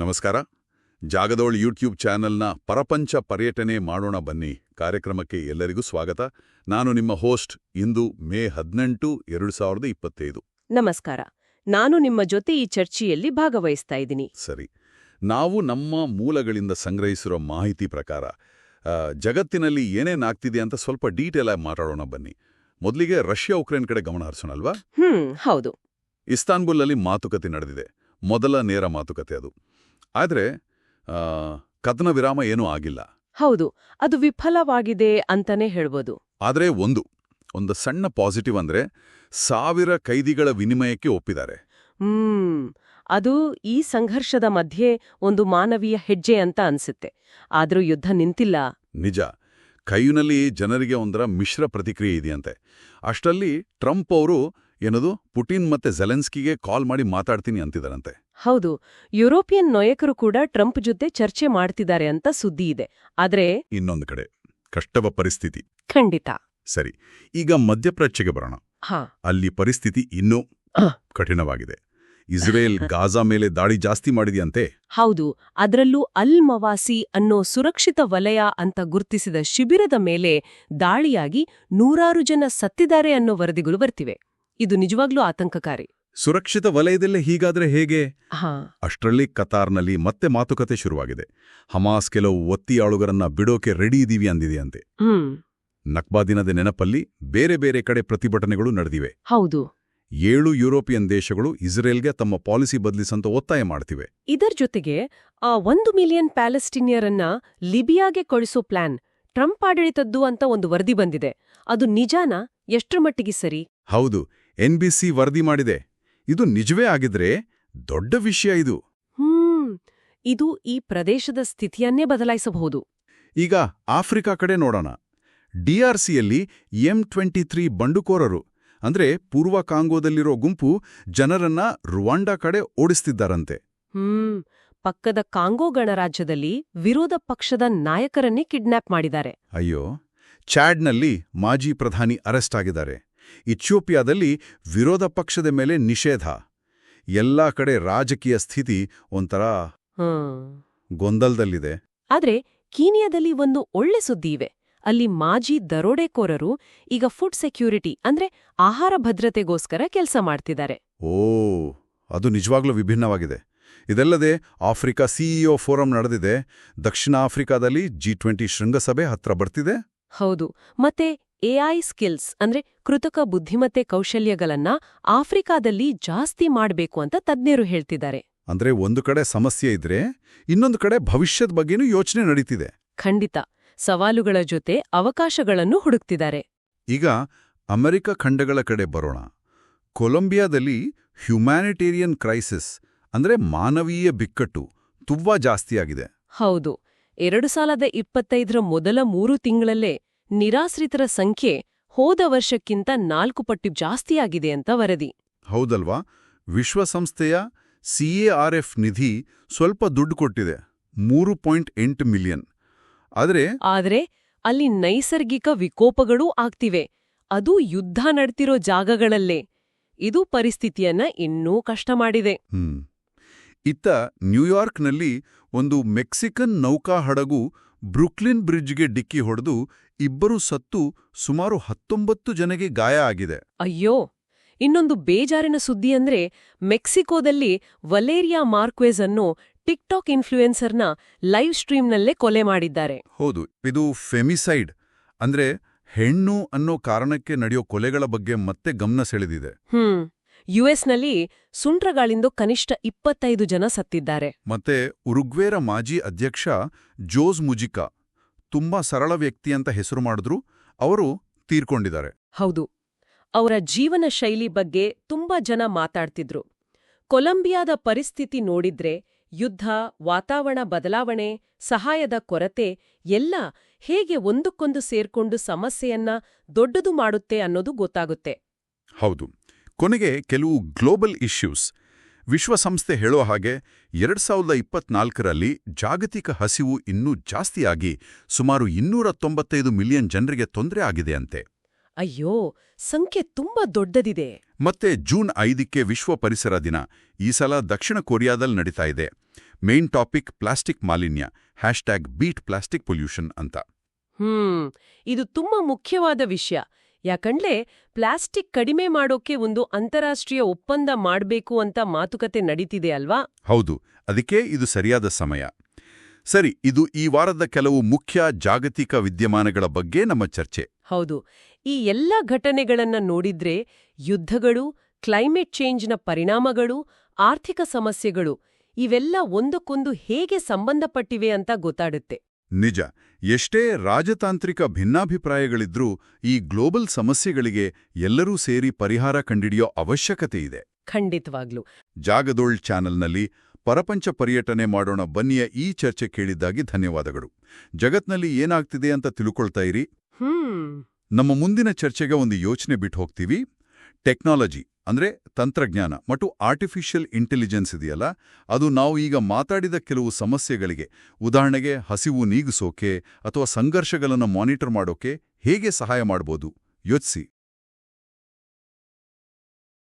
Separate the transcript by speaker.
Speaker 1: ನಮಸ್ಕಾರ. ಜಾಗದೋಳ್ ಯೂಟ್ಯೂಬ್ ಚಾನೆಲ್ನ ಪರಪಂಚ ಪರ್ಯಟನೆ ಮಾಡೋಣ ಬನ್ನಿ ಕಾರ್ಯಕ್ರಮಕ್ಕೆ ಎಲ್ಲರಿಗೂ ಸ್ವಾಗತ. ನಾನು ನಿಮ್ಮ ಹೋಸ್ಟ್ ಇಂದು ಮೇ ಹದಿನೆಂಟು ಎರಡು ಸಾವಿರದ ಇಪ್ಪತ್ತೈದು.
Speaker 2: ನಮಸ್ಕಾರ. ನಾನು ನಿಮ್ಮ ಜೊತೆ ಈ ಚರ್ಚೆಯಲ್ಲಿ ಭಾಗವಹಿಸ್ತಾ ಇದ್ದೀನಿ.
Speaker 1: ಸರಿ. ನಾವು ನಮ್ಮ ಮೂಲಗಳಿಂದ ಸಂಗ್ರಹಿಸಿರೋ ಮಾಹಿತಿ ಪ್ರಕಾರ ಜಗತ್ತಿನಲ್ಲಿ ಏನೇನಾಗ್ತಿದೆ ಅಂತ ಸ್ವಲ್ಪ ಡೀಟೇಲ್ ಆಗಿ ಮಾತಾಡೋಣ ಬನ್ನಿ. ಮೊದಲಿಗೆ ರಷ್ಯಾ ಉಕ್ರೇನ್ ಕಡೆ ಗಮನ ಹರಿಸೋಣಲ್ವಾ?
Speaker 2: ಹ್ಮ್ ಹೌದು.
Speaker 1: ಇಸ್ತಾನ್ಬುಲ್ನಲ್ಲಿ ಮಾತುಕತೆ ನಡೆದಿದೆ. ಮೊದಲ ನೇರ ಮಾತುಕತೆ ಅದು. ಆದರೆ ಕದನ ವಿರಾಮ ಏನೂ ಆಗಿಲ್ಲ.
Speaker 2: ಹೌದು ಅದು ವಿಫಲವಾಗಿದೆ ಅಂತಾನೆ ಹೇಳ್ಬೋದು.
Speaker 1: ಆದರೆ ಒಂದು ಒಂದು ಸಣ್ಣ ಪಾಸಿಟಿವ್ ಅಂದ್ರೆ ಸಾವಿರ ಕೈದಿಗಳ ವಿನಿಮಯಕ್ಕೆ ಒಪ್ಪಿದ್ದಾರೆ.
Speaker 2: ಹ್ಮ್ ಅದು ಈ ಸಂಘರ್ಷದ ಮಧ್ಯೆ ಒಂದು ಮಾನವೀಯ ಹೆಜ್ಜೆ ಅಂತ ಅನ್ಸುತ್ತೆ. ಆದ್ರೂ ಯುದ್ಧ ನಿಂತಿಲ್ಲ.
Speaker 1: ನಿಜ ಕೈಯುನಲ್ಲಿ ಜನರಿಗೆ ಒಂದರ ಮಿಶ್ರ ಪ್ರತಿಕ್ರಿಯೆ ಇದೆಯಂತೆ. ಅಷ್ಟರಲ್ಲಿ ಟ್ರಂಪ್ ಅವರು ಏನದು? ಪುಟಿನ್ ಮತ್ತೆ ಜೆಲೆನ್ಸ್ಕಿಗೆ ಕಾಲ್ ಮಾಡಿ ಮಾತಾಡ್ತೀನಿ ಅಂತಿದ್ದಾರಂತೆ
Speaker 2: ಹೌದು ಯುರೋಪಿಯನ್ ನಾಯಕರು ಕೂಡ ಟ್ರಂಪ್ ಜೊತೆ ಚರ್ಚೆ ಮಾಡ್ತಿದ್ದಾರೆ ಅಂತ ಸುದ್ದಿ ಇದೆ. ಆದ್ರೆ
Speaker 1: ಇನ್ನೊಂದು ಕಡೆ ಕಷ್ಟವ ಪರಿಸ್ಥಿತಿ.
Speaker 2: ಖಂಡಿತ.
Speaker 1: ಸರಿ ಈಗ ಮಧ್ಯಪ್ರಾಚ್ಯಗೆ ಬರೋಣ.
Speaker 2: ಹಾ.
Speaker 1: ಅಲ್ಲಿ ಪರಿಸ್ಥಿತಿ ಇನ್ನೂ. ಕಠಿಣವಾಗಿದೆ. ಇಸ್ರೇಲ್ ಗಾಜಾ ಮೇಲೆ ದಾಳಿ ಜಾಸ್ತಿ ಮಾಡಿದೆಯಂತೆ?
Speaker 2: ಹೌದು ಅದರಲ್ಲೂ ಅಲ್ ಮವಾಸಿ ಅನ್ನೋ ಸುರಕ್ಷಿತ ವಲಯ ಅಂತ ಗುರ್ತಿಸಿದ ಶಿಬಿರದ ಮೇಲೆ ದಾಳಿಯಾಗಿ ನೂರಾರು ಜನ ಸತ್ತಿದ್ದಾರೆ ಅನ್ನೋ ವರದಿಗಳು ಬರ್ತಿವೆ. ಇದು ನಿಜವಾಗ್ಲೂ ಆತಂಕಕಾರಿ.
Speaker 1: ಸುರಕ್ಷಿತ ವಲಯದಲ್ಲೇ ಹೀಗಾದ್ರೆ ಹೇಗೆ? ಅಷ್ಟರಲ್ಲಿ ಕತಾರ್ನಲ್ಲಿ ಮತ್ತೆ ಮಾತುಕತೆ ಶುರುವಾಗಿದೆ. ಹಮಾಸ್ ಕೆಲವು ಒತ್ತಿಯಾಳುಗರನ್ನ ಬಿಡೋಕೆ ರೆಡಿ ಇದೀವಿ ಅಂದಿದೆಯಂತೆ.
Speaker 2: ಹ್ಮ್.
Speaker 1: ನಕ್ಬಾ ದಿನದ ನೆನಪಲ್ಲಿ ಬೇರೆ ಬೇರೆ ಕಡೆ ಪ್ರತಿಭಟನೆಗಳು ನಡೆದಿವೆ.
Speaker 2: ಹೌದು.
Speaker 1: ಏಳು ಯುರೋಪಿಯನ್ ದೇಶಗಳು ಇಸ್ರೇಲ್ಗೆ ತಮ್ಮ ಪಾಲಿಸಿ ಬದಲಿಸಂತ ಒತ್ತಾಯ ಮಾಡ್ತಿವೆ.
Speaker 2: ಇದರ ಜೊತೆಗೆ ಆ ಒಂದು ಮಿಲಿಯನ್ ಪ್ಯಾಲೆಸ್ಟಿನಿಯರನ್ನ ಲಿಬಿಯಾಗೆ ಕಳಿಸೋ ಪ್ಲಾನ್ ಟ್ರಂಪ್ ಆಡಳಿತದ್ದು ಅಂತ ಒಂದು ವರದಿ ಬಂದಿದೆ. ಅದು ನಿಜಾನ? ಎಷ್ಟರ ಮಟ್ಟಿಗೆ ಸರಿ?
Speaker 1: ಹೌದು. ಎನ್ಬಿಸಿ ವರದಿ ಮಾಡಿದೆ. ಇದು ನಿಜವೇ ಆಗಿದ್ರೆ ದೊಡ್ಡ ವಿಷಯ ಇದು.
Speaker 2: ಹ್ಮ್ ಇದು ಈ ಪ್ರದೇಶದ ಸ್ಥಿತಿಯನ್ನೇ ಬದಲಾಯಿಸಬಹುದು.
Speaker 1: ಈಗ ಆಫ್ರಿಕಾ ಕಡೆ ನೋಡೋಣ. ಡಿಆರ್ಸಿಯಲ್ಲಿ ಎಂ ಟ್ವೆಂಟಿ ತ್ರೀ ಬಂಡುಕೋರರು ಅಂದ್ರೆ ಪೂರ್ವ ಕಾಂಗೋದಲ್ಲಿರೋ ಗುಂಪು ಜನರನ್ನ ರುವಾಂಡಾ ಕಡೆ ಓಡಿಸ್ತಿದ್ದಾರಂತೆ.
Speaker 2: ಹ್ಮ್ ಪಕ್ಕದ ಕಾಂಗೋ ಗಣರಾಜ್ಯದಲ್ಲಿ ವಿರೋಧ ಪಕ್ಷದ ನಾಯಕರನ್ನೇ ಕಿಡ್ನಾಪ್ ಮಾಡಿದ್ದಾರೆ.
Speaker 1: ಅಯ್ಯೋ ಚಾಡ್ನಲ್ಲಿ ಮಾಜಿ ಪ್ರಧಾನಿ ಅರೆಸ್ಟ್ ಆಗಿದ್ದಾರೆ. ಇಥಿಯೋಪಿಯಾದಲ್ಲಿ ವಿರೋಧ ಪಕ್ಷದ ಮೇಲೆ ನಿಷೇಧ. ಎಲ್ಲ ಕಡೆ ರಾಜಕೀಯ ಸ್ಥಿತಿ ಒಂಥರ ಗೊಂದಲದಲ್ಲಿದೆ.
Speaker 2: ಆದ್ರೆ ಕೀನಿಯಾದಲ್ಲಿ ಒಂದು ಒಳ್ಳೆ ಸುದ್ದಿ ಇವೆ. ಅಲ್ಲಿ ಮಾಜಿ ದರೋಡೆಕೋರರು ಈಗ ಫುಡ್ ಸೆಕ್ಯೂರಿಟಿ ಅಂದ್ರೆ ಆಹಾರ ಭದ್ರತೆಗೋಸ್ಕರ ಕೆಲಸ ಮಾಡ್ತಿದ್ದಾರೆ.
Speaker 1: ಓ ಅದು ನಿಜವಾಗ್ಲೂ ವಿಭಿನ್ನವಾಗಿದೆ. ಇದಲ್ಲದೆ ಆಫ್ರಿಕಾ ಸಿಇಒ ಫೋರಂ ನಡೆದಿದೆ. ದಕ್ಷಿಣ ಆಫ್ರಿಕಾದಲ್ಲಿ ಜಿ ಟ್ವೆಂಟಿ ಶೃಂಗಸಭೆ ಹತ್ರ ಬರ್ತಿದೆ.
Speaker 2: ಹೌದು. ಮತ್ತೆ ಎಐ ಸ್ಕಿಲ್ಸ್ ಅಂದ್ರೆ ಕೃತಕ ಬುದ್ಧಿಮತ್ತೆ ಕೌಶಲ್ಯಗಳನ್ನ ಆಫ್ರಿಕಾದಲ್ಲಿ ಜಾಸ್ತಿ ಮಾಡಬೇಕು ಅಂತ ತಜ್ಞರು ಹೇಳ್ತಿದ್ದಾರೆ.
Speaker 1: ಅಂದ್ರೆ ಒಂದು ಕಡೆ ಸಮಸ್ಯೆ ಇದ್ರೆ ಇನ್ನೊಂದು ಕಡೆ ಭವಿಷ್ಯದ ಬಗ್ಗೆನೂ ಯೋಚನೆ ನಡೀತಿದೆ.
Speaker 2: ಖಂಡಿತ. ಸವಾಲುಗಳ ಜೊತೆ ಅವಕಾಶಗಳನ್ನು ಹುಡುಕ್ತಿದ್ದಾರೆ.
Speaker 1: ಈಗ ಅಮೆರಿಕ ಖಂಡಗಳ ಕಡೆ ಬರೋಣ. ಕೊಲಂಬಿಯಾದಲ್ಲಿ ಹ್ಯುಮ್ಯಾನಿಟೇರಿಯನ್ ಕ್ರೈಸಿಸ್ ಅಂದ್ರೆ ಮಾನವೀಯ ಬಿಕ್ಕಟ್ಟು ತುಂಬಾ ಜಾಸ್ತಿಯಾಗಿದೆ.
Speaker 2: ಹೌದು. ಎರಡು ಸಾವಿರದ ಇಪ್ಪತ್ತೈದರ ಮೊದಲ ಮೂರು ತಿಂಗಳಲ್ಲೇ ನಿರಾಶ್ರಿತರ ಸಂಖ್ಯೆ ಹೋದ ವರ್ಷಕ್ಕಿಂತ ನಾಲ್ಕು ಪಟ್ಟು ಜಾಸ್ತಿಯಾಗಿದೆ ಅಂತ ವರದಿ.
Speaker 1: ಹೌದಲ್ವಾ? ವಿಶ್ವಸಂಸ್ಥೆಯ ಸಿಎಆರ್ಎಫ್ ನಿಧಿ ಸ್ವಲ್ಪ ದುಡ್ಡು ಕೊಟ್ಟಿದೆ ಮೂರು ಪಾಯಿಂಟ್ ಎಂಟು ಮಿಲಿಯನ್. ಆದರೆ
Speaker 2: ಆದರೆ ಅಲ್ಲಿ ನೈಸರ್ಗಿಕ ವಿಕೋಪಗಳೂ ಆಗ್ತಿವೆ. ಅದು ಯುದ್ಧ ನಡ್ತಿರೋ ಜಾಗಗಳಲ್ಲೇ. ಇದು ಪರಿಸ್ಥಿತಿಯನ್ನ ಇನ್ನೂ ಕಷ್ಟ ಮಾಡಿದೆ.
Speaker 1: ಇತ್ತ ನ್ಯೂಯಾರ್ಕ್ನಲ್ಲಿ ಒಂದು ಮೆಕ್ಸಿಕನ್ ನೌಕಾ ಹಡಗು ಬ್ರುಕ್ಲಿನ್ ಬ್ರಿಡ್ಜ್ಗೆ ಡಿಕ್ಕಿ ಹೊಡೆದು ಇಬ್ಬರು ಸತ್ತು ಸುಮಾರು ಹತ್ತೊಂಬತ್ತು ಜನಗೆ ಗಾಯ ಆಗಿದೆ.
Speaker 2: ಅಯ್ಯೋ! ಇನ್ನೊಂದು ಬೇಜಾರಿನ ಸುದ್ದಿ ಅಂದ್ರೆ ಮೆಕ್ಸಿಕೋದಲ್ಲಿ ವಲೇರಿಯಾ ಮಾರ್ಕ್ವೆಸ್ ಅನ್ನು ಟಿಕ್ಟಾಕ್ ಇನ್ಫ್ಲೂಯೆನ್ಸರ್ನ ಲೈವ್ ಸ್ಟ್ರೀಮ್ನಲ್ಲೇ ಕೊಲೆ ಮಾಡಿದ್ದಾರೆ.
Speaker 1: ಹೌದು ಇದು ಫೆಮಿಸೈಡ್ ಅಂದ್ರೆ ಹೆಣ್ಣು ಅನ್ನೋ ಕಾರಣಕ್ಕೆ ನಡೆಯೋ ಕೊಲೆಗಳ ಬಗ್ಗೆ ಮತ್ತೆ ಗಮನ ಸೆಳೆದಿದೆ.
Speaker 2: ಹ್ಮ್ ಯುಎಸ್ನಲ್ಲಿ ಸುಂಟ್ರಗಾಳಿಂದು ಕನಿಷ್ಠ ಇಪ್ಪತ್ತೈದು ಜನ ಸತ್ತಿದ್ದಾರೆ.
Speaker 1: ಮತ್ತೆ ಉರುಗ್ವೇರ ಮಾಜಿ ಅಧ್ಯಕ್ಷ ಜೋಸ್ ಮುಜಿಕಾ ತುಂಬಾ ಸರಳ ವ್ಯಕ್ತಿ ಅಂತ ಹೆಸರು ಮಾಡಿದ್ರು ಅವರು ತೀರ್ಕೊಂಡಿದ್ದಾರೆ.
Speaker 2: ಹೌದು. ಅವರ ಜೀವನ ಶೈಲಿ ಬಗ್ಗೆ ತುಂಬಾ ಜನ ಮಾತಾಡ್ತಿದ್ರು. ಕೊಲಂಬಿಯಾದ ಪರಿಸ್ಥಿತಿ ನೋಡಿದ್ರೆ ಯುದ್ಧ ವಾತಾವರಣ ಬದಲಾವಣೆ ಸಹಾಯದ ಕೊರತೆ ಎಲ್ಲ ಹೇಗೆ ಒಂದಕ್ಕೊಂದು ಸೇರ್ಕೊಂಡು ಸಮಸ್ಯೆಯನ್ನ ದೊಡ್ಡದು ಮಾಡುತ್ತೆ ಅನ್ನೋದು ಗೊತ್ತಾಗುತ್ತೆ.
Speaker 1: ಹೌದು. ಕೊನೆಗೆ ಕೆಲವು ಗ್ಲೋಬಲ್ ಇಶ್ಯೂಸ್. ವಿಶ್ವಸಂಸ್ಥೆ ಹೇಳೋ ಹಾಗೆ ಎರಡ್ ಸಾವಿರದ ಇಪ್ಪತ್ನಾಲ್ಕರಲ್ಲಿ ಜಾಗತಿಕ ಹಸಿವು ಇನ್ನೂ ಜಾಸ್ತಿಯಾಗಿ ಸುಮಾರು ಇನ್ನೂರ ತೊಂಬತ್ತೈದು ಮಿಲಿಯನ್ ಜನರಿಗೆ ತೊಂದರೆ ಆಗಿದೆಯಂತೆ
Speaker 2: ಅಯ್ಯೋ ಸಂಖ್ಯೆ ತುಂಬಾ ದೊಡ್ಡದಿದೆ.
Speaker 1: ಮತ್ತೆ ಜೂನ್ ಐದಕ್ಕೆ ವಿಶ್ವ ಪರಿಸರ ದಿನ. ಈ ಸಲ ದಕ್ಷಿಣ ಕೊರಿಯಾದಲ್ಲಿ ನಡೀತಾ ಇದೆ. ಮೇನ್ ಟಾಪಿಕ್ ಪ್ಲಾಸ್ಟಿಕ್ ಮಾಲಿನ್ಯ. ಹ್ಯಾಶ್ಟ್ಯಾಗ್ ಬೀಟ್ ಪ್ಲಾಸ್ಟಿಕ್ ಪೊಲ್ಯೂಷನ್ ಅಂತ.
Speaker 2: ಹ್ಮ್ ಇದು ತುಂಬಾ ಮುಖ್ಯವಾದ ವಿಷಯ. ಯಾಕಂಡ್ಲೆ ಪ್ಲಾಸ್ಟಿಕ್ ಕಡಿಮೆ ಮಾಡೋಕೆ ಒಂದು ಅಂತಾರಾಷ್ಟ್ರೀಯ ಒಪ್ಪಂದ ಮಾಡಬೇಕು ಅಂತ ಮಾತುಕತೆ ನಡೀತಿದೆ ಅಲ್ವಾ?
Speaker 1: ಹೌದು ಅದಕ್ಕೆ ಇದು ಸರಿಯಾದ ಸಮಯ. ಸರಿ ಇದು ಈ ವಾರದ ಕೆಲವು ಮುಖ್ಯ ಜಾಗತಿಕ ವಿದ್ಯಮಾನಗಳ ಬಗ್ಗೆ ನಮ್ಮ ಚರ್ಚೆ.
Speaker 2: ಹೌದು ಈ ಎಲ್ಲ ಘಟನೆಗಳನ್ನ ನೋಡಿದ್ರೆ ಯುದ್ಧಗಳು ಕ್ಲೈಮೇಟ್ ಚೇಂಜ್ನ ಪರಿಣಾಮಗಳು ಆರ್ಥಿಕ ಸಮಸ್ಯೆಗಳು ಇವೆಲ್ಲ ಒಂದಕ್ಕೊಂದು ಹೇಗೆ ಸಂಬಂಧಪಟ್ಟಿವೆ ಅಂತ ಗೊತ್ತಾಡುತ್ತೆ.
Speaker 1: ನಿಜ ಎಷ್ಟೇ ರಾಜತಾಂತ್ರಿಕ ಭಿನ್ನಾಭಿಪ್ರಾಯಗಳಿದ್ರೂ ಈ ಗ್ಲೋಬಲ್ ಸಮಸ್ಯೆಗಳಿಗೆ ಎಲ್ಲರೂ ಸೇರಿ ಪರಿಹಾರ ಕಂಡಿಡಿಯೋ ಅವಶ್ಯಕತೆ ಇದೆ.
Speaker 2: ಖಂಡಿತವಾಗ್ಲೂ.
Speaker 1: ಜಾಗದೋಳ್ ಚಾನೆಲ್ನಲ್ಲಿ ಪರಪಂಚ ಪರ್ಯಟನೆ ಮಾಡೋಣ ಬನ್ನಿಯ ಈ ಚರ್ಚೆ ಕೇಳಿದ್ದಾಗಿ ಧನ್ಯವಾದಗಳು. ಜಗತ್ನಲ್ಲಿ ಏನಾಗ್ತಿದೆ ಅಂತ ತಿಳ್ಕೊಳ್ತಾ ಇರಿ.
Speaker 2: ಹ್ಮ್.
Speaker 1: ನಮ್ಮ ಮುಂದಿನ ಚರ್ಚೆಗೆ ಒಂದು ಯೋಚನೆ ಬಿಟ್ಟು ಹೋಗ್ತೀವಿ. ಟೆಕ್ನಾಲಜಿ ಅಂದ್ರೆ ತಂತ್ರಜ್ಞಾನ. ಮತ್ತು ಆರ್ಟಿಫಿಷಿಯಲ್ ಇಂಟೆಲಿಜೆನ್ಸ್ ಇದೆಯಲ್ಲ, ಅದು ನಾವು ಈಗ ಮಾತಾಡಿದ ಕೆಲವು ಸಮಸ್ಯೆಗಳಿಗೆ, ಉದಾಹರಣೆಗೆ ಹಸಿವು ನೀಗಿಸೋಕೆ ಅಥವಾ ಸಂಘರ್ಷಗಳನ್ನು ಮಾನಿಟರ್ ಮಾಡೋಕೆ ಹೇಗೆ ಸಹಾಯ ಮಾಡ್ಬೋದು? ಯೋಚಿಸಿ.